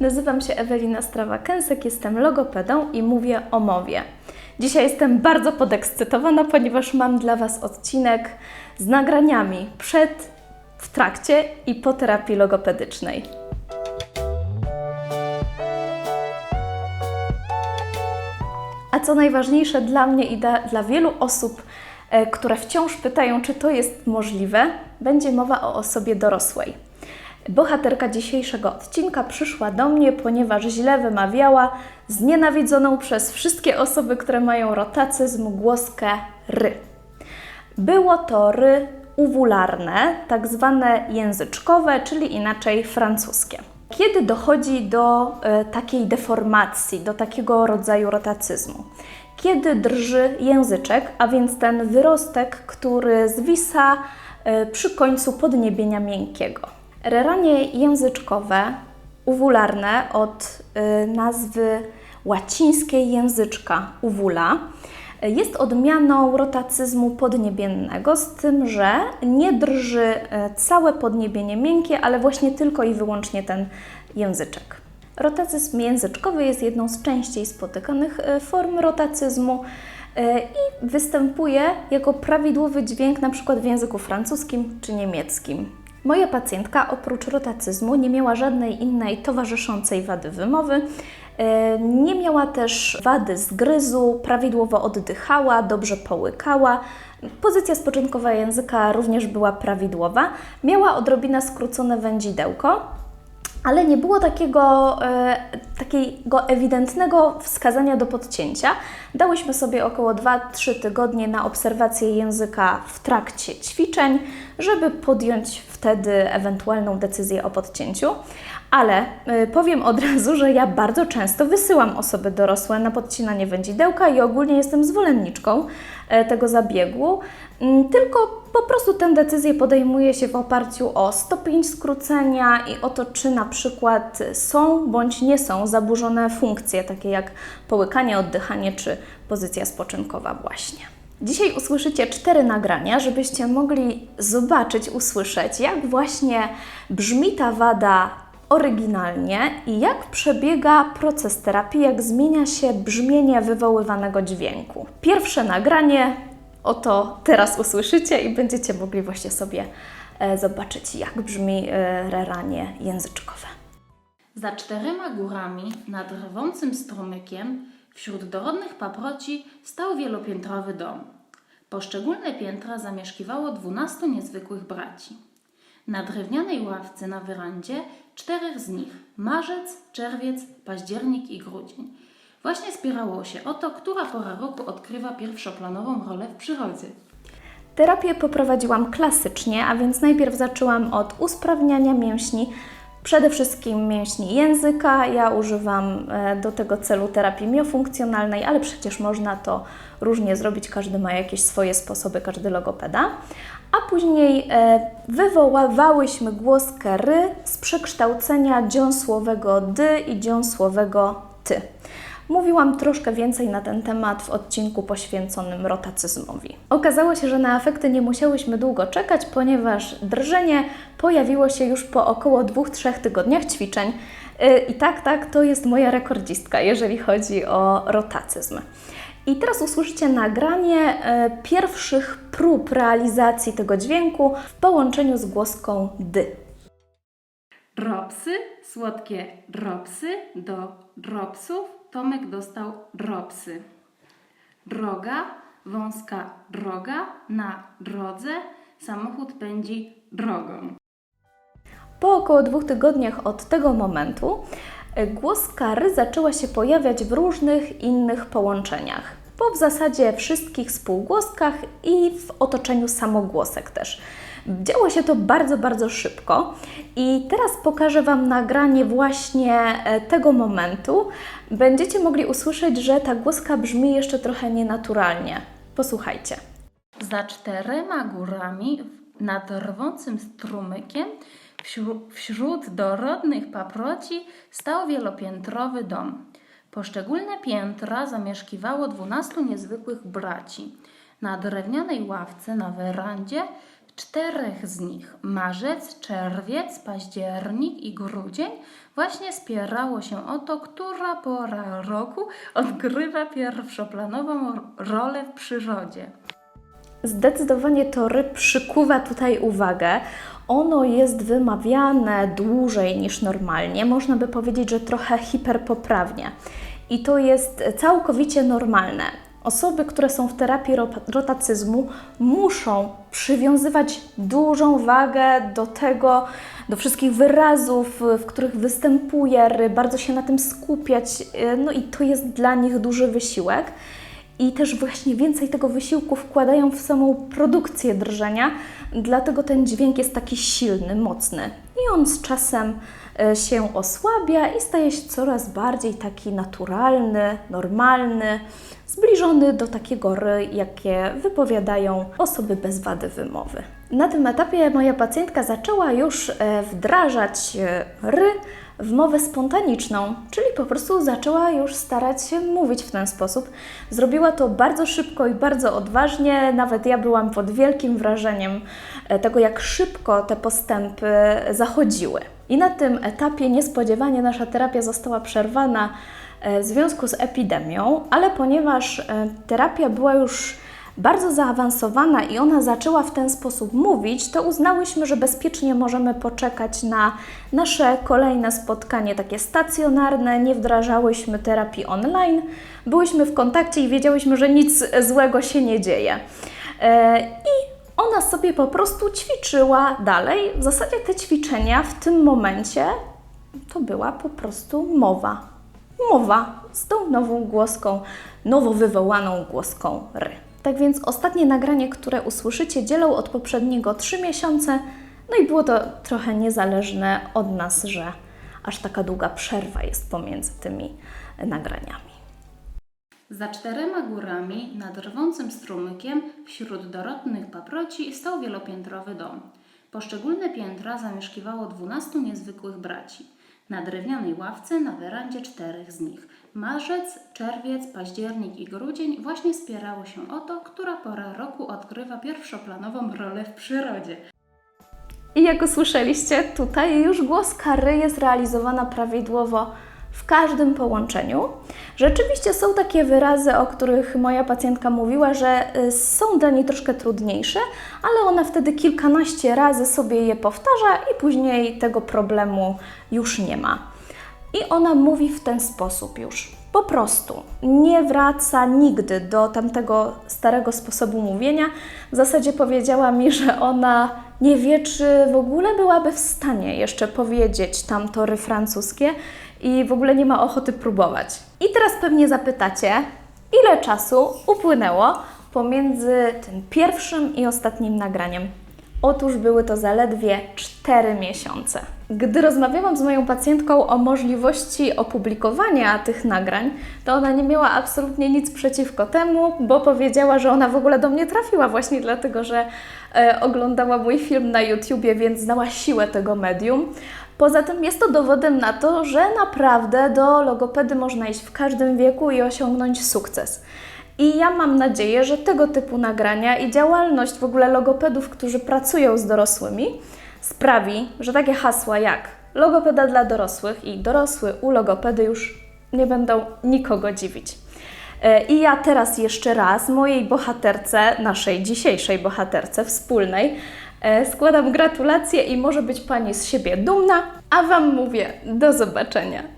Nazywam się Ewelina Strawa-Kęsek, jestem logopedą i mówię o mowie. Dzisiaj jestem bardzo podekscytowana, ponieważ mam dla Was odcinek z nagraniami przed, w trakcie i po terapii logopedycznej. A co najważniejsze dla mnie i dla, dla wielu osób, e, które wciąż pytają, czy to jest możliwe, będzie mowa o osobie dorosłej. Bohaterka dzisiejszego odcinka przyszła do mnie, ponieważ źle wymawiała znienawidzoną przez wszystkie osoby, które mają rotacyzm głoskę ry. Było to ry uwularne, tak zwane języczkowe, czyli inaczej francuskie. Kiedy dochodzi do e, takiej deformacji, do takiego rodzaju rotacyzmu? Kiedy drży języczek, a więc ten wyrostek, który zwisa e, przy końcu podniebienia miękkiego. Reranie języczkowe, uwularne od y, nazwy łacińskiej języczka uwula, y, jest odmianą rotacyzmu podniebiennego, z tym, że nie drży y, całe podniebienie miękkie, ale właśnie tylko i wyłącznie ten języczek. Rotacyzm języczkowy jest jedną z częściej spotykanych form rotacyzmu i występuje jako prawidłowy dźwięk przykład w języku francuskim czy niemieckim. Moja pacjentka oprócz rotacyzmu nie miała żadnej innej towarzyszącej wady wymowy. E, nie miała też wady zgryzu, prawidłowo oddychała, dobrze połykała. Pozycja spoczynkowa języka również była prawidłowa. Miała odrobinę skrócone wędzidełko, ale nie było takiego, e, takiego ewidentnego wskazania do podcięcia. Dałyśmy sobie około 2-3 tygodnie na obserwację języka w trakcie ćwiczeń, żeby podjąć wtedy ewentualną decyzję o podcięciu. Ale y, powiem od razu, że ja bardzo często wysyłam osoby dorosłe na podcinanie wędzidełka i ogólnie jestem zwolenniczką y, tego zabiegu. Y, tylko po prostu tę decyzję podejmuje się w oparciu o stopień skrócenia i o to, czy na przykład są bądź nie są zaburzone funkcje, takie jak połykanie, oddychanie czy pozycja spoczynkowa właśnie. Dzisiaj usłyszycie cztery nagrania, żebyście mogli zobaczyć, usłyszeć, jak właśnie brzmi ta wada oryginalnie i jak przebiega proces terapii, jak zmienia się brzmienie wywoływanego dźwięku. Pierwsze nagranie oto teraz usłyszycie i będziecie mogli właśnie sobie e, zobaczyć, jak brzmi e, reranie języczkowe. Za czterema górami, nad rwącym strumykiem, wśród dorodnych paproci stał wielopiętrowy dom. Poszczególne piętra zamieszkiwało dwunastu niezwykłych braci. Na drewnianej ławce na werandzie czterech z nich marzec, czerwiec, październik i grudzień. Właśnie spierało się o to, która pora roku odkrywa pierwszoplanową rolę w przyrodzie. Terapię poprowadziłam klasycznie, a więc najpierw zaczęłam od usprawniania mięśni, przede wszystkim mięśni języka. Ja używam e, do tego celu terapii miofunkcjonalnej, ale przecież można to różnie zrobić, każdy ma jakieś swoje sposoby, każdy logopeda. A później e, wywoływałyśmy głoskę ry z przekształcenia dziąsłowego dy i dziąsłowego ty. Mówiłam troszkę więcej na ten temat w odcinku poświęconym rotacyzmowi. Okazało się, że na efekty nie musiałyśmy długo czekać, ponieważ drżenie pojawiło się już po około 2-3 tygodniach ćwiczeń. Y, I tak, tak, to jest moja rekordzistka, jeżeli chodzi o rotacyzm. I teraz usłyszycie nagranie y, pierwszych prób realizacji tego dźwięku w połączeniu z głoską dy. Dropsy, słodkie dropsy do dropsów Tomek dostał dropsy. Droga, wąska droga, na drodze samochód pędzi drogą. Po około dwóch tygodniach od tego momentu e, głos kary zaczęła się pojawiać w różnych innych połączeniach. Po w zasadzie wszystkich spółgłoskach i w otoczeniu samogłosek też. Działo się to bardzo, bardzo szybko i teraz pokażę Wam nagranie właśnie e, tego momentu. Będziecie mogli usłyszeć, że ta głoska brzmi jeszcze trochę nienaturalnie. Posłuchajcie. Za czterema górami nad rwącym strumykiem wśród, dorodnych paproci stał wielopiętrowy dom. Poszczególne piętra zamieszkiwało dwunastu niezwykłych braci. Na drewnianej ławce na werandzie czterech z nich marzec, czerwiec, październik i grudzień właśnie spierało się o to, która pora roku odgrywa pierwszoplanową rolę w przyrodzie. Zdecydowanie to ry przykuwa tutaj uwagę. Ono jest wymawiane dłużej niż normalnie. Można by powiedzieć, że trochę hiperpoprawnie. I to jest całkowicie normalne. Osoby, które są w terapii ro- rotacyzmu, muszą przywiązywać dużą wagę do tego, do wszystkich wyrazów, w których występuje ry, bardzo się na tym skupiać. No i to jest dla nich duży wysiłek i też właśnie więcej tego wysiłku wkładają w samą produkcję drżenia, dlatego ten dźwięk jest taki silny, mocny. I on z czasem e, się osłabia i staje się coraz bardziej taki naturalny, normalny, zbliżony do takiego ry, jakie wypowiadają osoby bez wady wymowy. Na tym etapie moja pacjentka zaczęła już e, wdrażać e, ry w mowę spontaniczną, czyli po prostu zaczęła już starać się mówić w ten sposób. Zrobiła to bardzo szybko i bardzo odważnie. Nawet ja byłam pod wielkim wrażeniem e, tego, jak szybko te postępy zachodziły. I na tym etapie niespodziewanie nasza terapia została przerwana e, w związku z epidemią, ale ponieważ e, terapia była już bardzo zaawansowana i ona zaczęła w ten sposób mówić, to uznałyśmy, że bezpiecznie możemy poczekać na nasze kolejne spotkanie, takie stacjonarne. Nie wdrażałyśmy terapii online, byłyśmy w kontakcie i wiedziałyśmy, że nic złego się nie dzieje. E, I ona sobie po prostu ćwiczyła dalej. W zasadzie te ćwiczenia w tym momencie to była po prostu mowa. Mowa z tą nową głoską, nowo wywołaną głoską ry. Tak więc ostatnie nagranie, które usłyszycie, dzielą od poprzedniego 3 miesiące. No i było to trochę niezależne od nas, że aż taka długa przerwa jest pomiędzy tymi nagraniami. Za czterema górami, nad rwącym strumykiem, wśród dorodnych paproci stał wielopiętrowy dom. Poszczególne piętra zamieszkiwało dwunastu niezwykłych braci. Na drewnianej ławce na werandzie czterech z nich. Marzec, czerwiec, październik i grudzień właśnie spierało się o to, która pora roku odgrywa pierwszoplanową rolę w przyrodzie. I jak usłyszeliście, tutaj już głos kary jest realizowana prawidłowo w każdym połączeniu. Rzeczywiście są takie wyrazy, o których moja pacjentka mówiła, że y, są dla niej troszkę trudniejsze, ale ona wtedy kilkanaście razy sobie je powtarza i później tego problemu już nie ma. I ona mówi w ten sposób już. Po prostu nie wraca nigdy do tamtego starego sposobu mówienia. W zasadzie powiedziała mi, że ona nie wie, czy w ogóle byłaby w stanie jeszcze powiedzieć tamtory francuskie i w ogóle nie ma ochoty próbować. I teraz pewnie zapytacie, ile czasu upłynęło pomiędzy tym pierwszym i ostatnim nagraniem. Otóż były to zaledwie 4 miesiące. Gdy rozmawiałam z moją pacjentką o możliwości opublikowania tych nagrań, to ona nie miała absolutnie nic przeciwko temu, bo powiedziała, że ona w ogóle do mnie trafiła właśnie dlatego, że e, oglądała mój film na YouTubie, więc znała siłę tego medium. Poza tym jest to dowodem na to, że naprawdę do logopedy można iść w każdym wieku i osiągnąć sukces. I ja mam nadzieję, że tego typu nagrania i działalność w ogóle logopedów, którzy pracują z dorosłymi, sprawi, że takie hasła jak logopeda dla dorosłych i dorosły u logopedy już nie będą nikogo dziwić. E, I ja teraz jeszcze raz mojej bohaterce, naszej dzisiejszej bohaterce wspólnej, e, składam gratulacje i może być Pani z siebie dumna, a Wam mówię do zobaczenia.